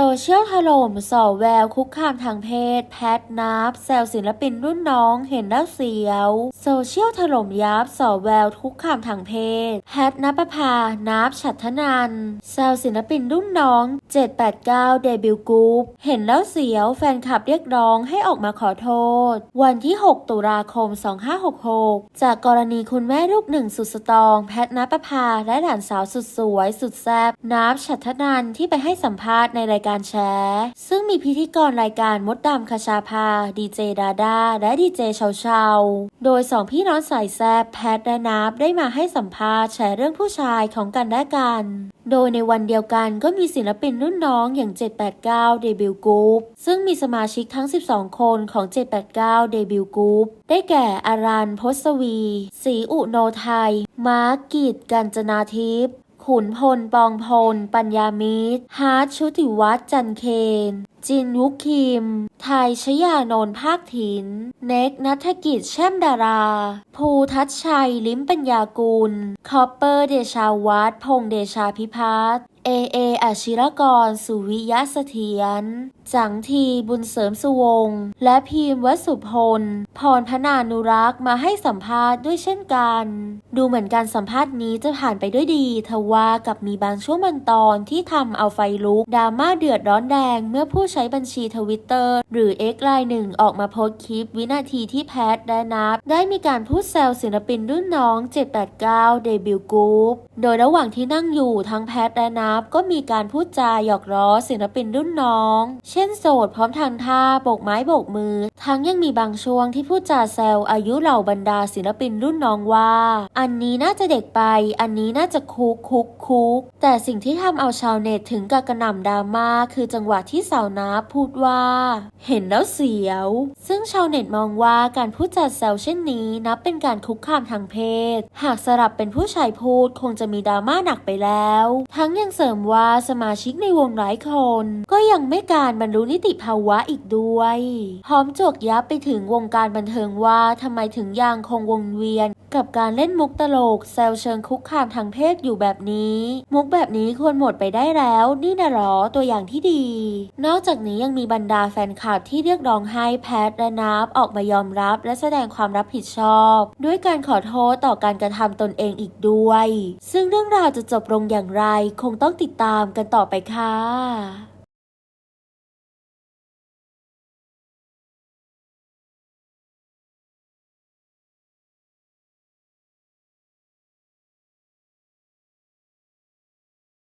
โซเชียลถล่มส่อแววคุกคามทางเพศ แพทนับแซวศิลปินรุ่นน้องเห็นแล้วเสียว โซเชียลถล่มยับส่อแววคุกคามทางเพศ แพทนับปภานับฉัตรนันแซวศิลปินรุ่นน้อง 789 เดบิวต์กรุ๊ปเห็นแล้วเสียวแฟนคลับเรียกร้องให้ออกมาขอโทษ วันที่ 6 ตุลาคม 2566 จากกรณีคุณแม่ลูกหนึ่งสุดสตรองแพทนับปภาและหลานสาวสุดสวยสุดแซ่บนับฉัตรนันที่ไปให้สัมภาษณ์ในรายการแชร์ซึ่งมีพิธีกรรายการมดดำคชาภา ดีเจดาดา และดีเจเชาเชาโดยสองพี่น้องสายแซบแพทและนับได้มาให้สัมภาษณ์แชร์เรื่องผู้ชายของกันและกัน โดยในวันเดียวกันก็มีศิลปินรุ่นน้องอย่าง 789 เดบิวต์กรุ๊ปซึ่งมีสมาชิกทั้ง 12 คนของ 789 เดบิวต์กรุ๊ปได้แก่อารันพศวีศรีอุโนไทย มาร์กิจกัญจนาทิพย์ ขุนพลปองพล ปัญญามิตร ฮาร์ดชุติวัฒน์จันเคน จินวุกคิม ไทยชยานนท์ภาคถิน เน็กนัฐกิจแช่มดารา ภูทัชชัย ลิ้มปัญญากุล คอปเปอร์เดชาวัฒน์พงษ์เดชาพิพัฒน์ เอเออาชิรกร สุวิยะเสถียร จังทีบุญเสริมสุวงศ์และพีมวสุพล พรพนานุรักษ์มาให้สัมภาษณ์ด้วยเช่นกัน ดูเหมือนการสัมภาษณ์นี้จะผ่านไปด้วยดีทว่ากับมีบางช่วงบางตอนที่ทำเอาไฟลุกดราม่าเดือดร้อนแดง เมื่อผู้ใช้บัญชีทวิตเตอร์หรือ X ไลน์หนึ่งออกมาโพสต์คลิปวินาทีที่แพทและนับ ได้มีการพูดแซวศิลปินรุ่นน้อง 789 เดบิวต์กรุ๊ปโดยระหว่างที่นั่งอยู่ทั้งแพทและนับก็มีการพูดจาหยอกล้อศิลปินรุ่นน้อง เช่นโสดพร้อมทางท่าโบกไม้โบกมือ ทั้งยังมีบางช่วงที่พูดจาแซวอายุเหล่าบรรดาศิลปินรุ่นน้องว่า อันนี้น่าจะเด็กไป อันนี้น่าจะคุกคุกคุกแต่สิ่งที่ทำเอาชาวเน็ตถึงกับกระหน่ำดราม่าคือจังหวะที่สาวนาพูดว่า เห็นแล้วเสียว ซึ่งชาวเน็ตมองว่าการพูดจาแซวเช่นนี้นับเป็นการคุกคามทางเพศ หากสลับเป็นผู้ชายพูดคงจะมีดราม่าหนักไปแล้ว ทั้งยังเสริมว่าสมาชิกในวงหลายคน ก็ยังไม่การบรรลุนิติภาวะอีกด้วย พร้อมจวกยับไปถึงวงการบันเทิงว่าทำไมถึงยังคงวงเวียน กับการเล่นมุกตลกแซวเชิงคุกคามทางเพศอยู่แบบนี้ มุกแบบนี้ควรหมดไปได้แล้วนี่นะหรอตัวอย่างที่ดี นอกจากนี้ยังมีบรรดาแฟนคลับที่เรียกร้องให้แพทและนับออกมายอมรับและแสดงความรับผิดชอบ ด้วยการขอโทษต่อการกระทำตนเองอีกด้วย ซึ่งเรื่องราวจะจบลงอย่างไร คงต้องติดตามกันต่อไปค่ะ